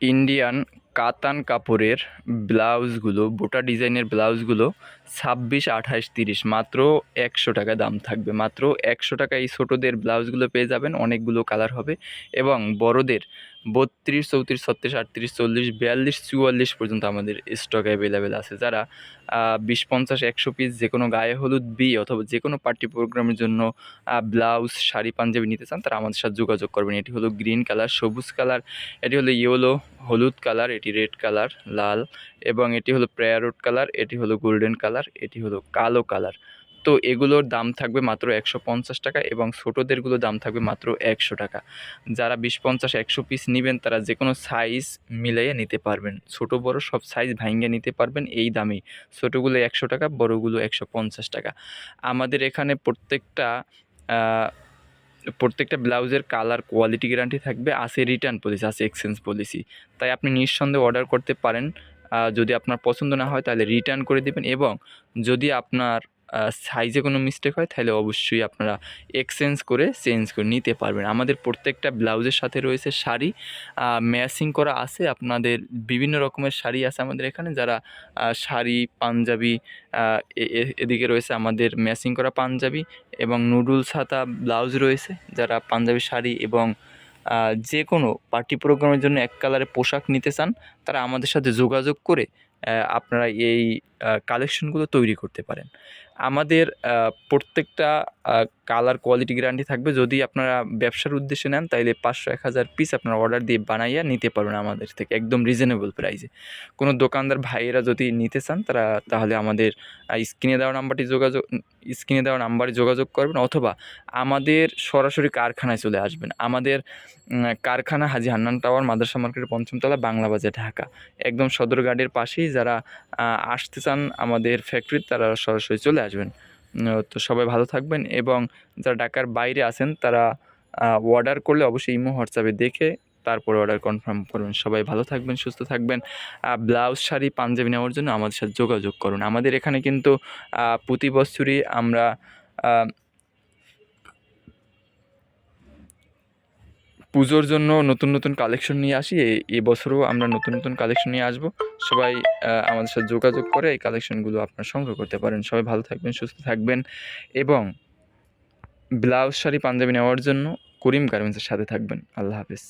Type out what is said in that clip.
Indian কাতান কাপড়ের ব্লাউজগুলো, বোটা ডিজাইনের ব্লাউজগুলো ছাব্বিশ, আঠাশ, তিরিশ, মাত্র একশো টাকা দাম থাকবে। মাত্র একশো টাকা এই ছোটোদের ব্লাউজগুলো পেয়ে যাবেন, অনেকগুলো কালার হবে এবং বড়দের বত্রিশ, চৌত্রিশ, ছত্রিশ, আটত্রিশ, চল্লিশ, বিয়াল্লিশ, চুয়াল্লিশ পর্যন্ত আমাদের স্টক অ্যাভেলেবেল আছে। যারা বিশ, পঞ্চাশ, একশো পিস যে কোনো গায়ে হলুদ বি অথবা যে কোনো পার্টি প্রোগ্রামের জন্য ব্লাউজ, শাড়ি, পাঞ্জাবি নিতে চান, তারা আমাদের সাথে যোগাযোগ করবেন। এটি হলো গ্রিন কালার সবুজ কালার এটি হলো ইয়েলো হলুদ কালার, এটি রেড কালার, লাল, এবং এটি হলো প্রেয়ারুট কালার, এটি হলো গোল্ডেন কালার, এটি হলো কালো কালার। তো এগুলোর দাম থাকবে মাত্র একশো পঞ্চাশ টাকা এবং ছোটোদেরগুলো দাম থাকবে মাত্র একশো টাকা। যারা বিশ পঞ্চাশ, একশো পিস নেবেন, তারা যে কোনো সাইজ মিলাইয়ে নিতে পারবেন। ছোট, বড় সব সাইজ ভাঙ্গে নিতে পারবেন এই দামেই ছোটোগুলো একশো টাকা, বড়গুলো একশো পঞ্চাশ টাকা। আমাদের এখানে প্রত্যেকটা প্রত্যেকটা ব্লাউজের কালার কোয়ালিটি গ্যারান্টি থাকবে আছে রিটার্ন পলিসি আছে এক্সচেঞ্জ পলিসি তাই আপনি নিঃসন্দেহে অর্ডার করতে পারেন যদি আপনার পছন্দ না হয় তাহলে রিটার্ন করে দেবেন এবং যদি আপনার সাইজে কোনো মিস্টেক হয়, তাহলে অবশ্যই আপনারা এক্সচেঞ্জ করে চেঞ্জ করে নিতে পারবেন। আমাদের প্রত্যেকটা ব্লাউজের সাথে রয়েছে শাড়ি। ম্যাচিং করা আছে, আপনাদের বিভিন্ন রকমের শাড়ি আছে আমাদের এখানে, যারা শাড়ি, পাঞ্জাবি এদিকে রয়েছে আমাদের ম্যাচিং করা পাঞ্জাবি এবং নুডলস হাতা ব্লাউজ রয়েছে, যারা পাঞ্জাবি শাড়ি এবং যে কোনো পার্টি প্রোগ্রামের জন্য এক কালারের পোশাক নিতে চান তারা আমাদের সাথে যোগাযোগ করে আপনারা এই কালেকশনগুলো তৈরি করতে পারেন। আমাদের প্রত্যেকটা কালার কোয়ালিটি গ্যারান্টি থাকবে। যদি আপনারা ব্যবসার উদ্দেশ্যে নেন, তাইলে পাঁচশো এক হাজার পিস আপনারা অর্ডার দিয়ে বানাইয়া নিতে পারবেন আমাদের থেকে, একদম রিজনেবল প্রাইসে কোনো দোকানদার ভাইয়েরা যদি নিতে চান, তারা তাহলে আমাদের স্ক্রিনে দেওয়া নাম্বারটি যোগাযোগ, স্ক্রিনে দেওয়া নাম্বারে যোগাযোগ করবেন, অথবা আমাদের সরাসরি কারখানায় চলে আসবেন। আমাদের কারখানা হাজি হান্নান টাওয়ার মাদ্রাসা মার্কেটের পঞ্চমতলা বাংলা বাজার ঢাকা। একদম সদর সদরঘাটের পাশেই যারা আসতে চান আমাদের ফ্যাক্টরিতে তারা সরাসরি চলে আসবেন। তো সবাই ভালো থাকবেন এবং যারা ঢাকার বাইরে আছেন, তারা অর্ডার করলে অবশ্যই ইমো হোয়াটসঅ্যাপে দেখে তারপরে অর্ডার কনফার্ম করবেন। সবাই ভালো থাকবেন, সুস্থ থাকবেন ব্লাউজ শাড়ি, পাঞ্জাবি নেওয়ার জন্য আমাদের সাথে যোগাযোগ করুন। আমাদের এখানে কিন্তু প্রতি বছরই আমরা পুজোর জন্য নতুন নতুন কালেকশন নিয়ে আসি। এবছরও বছরও আমরা নতুন নতুন কালেকশন নিয়ে আসব। সবাই আমাদের সাথে যোগাযোগ করে এই কালেকশনগুলো আপনার সংগ্রহ করতে পারেন। সবাই ভালো থাকবেন, সুস্থ থাকবেন এবং ব্লাউজ শাড়ি পাঞ্জাবি নেওয়ার জন্য করিম গার্মেন্টসের সাথে থাকবেন। আল্লাহ হাফিজ।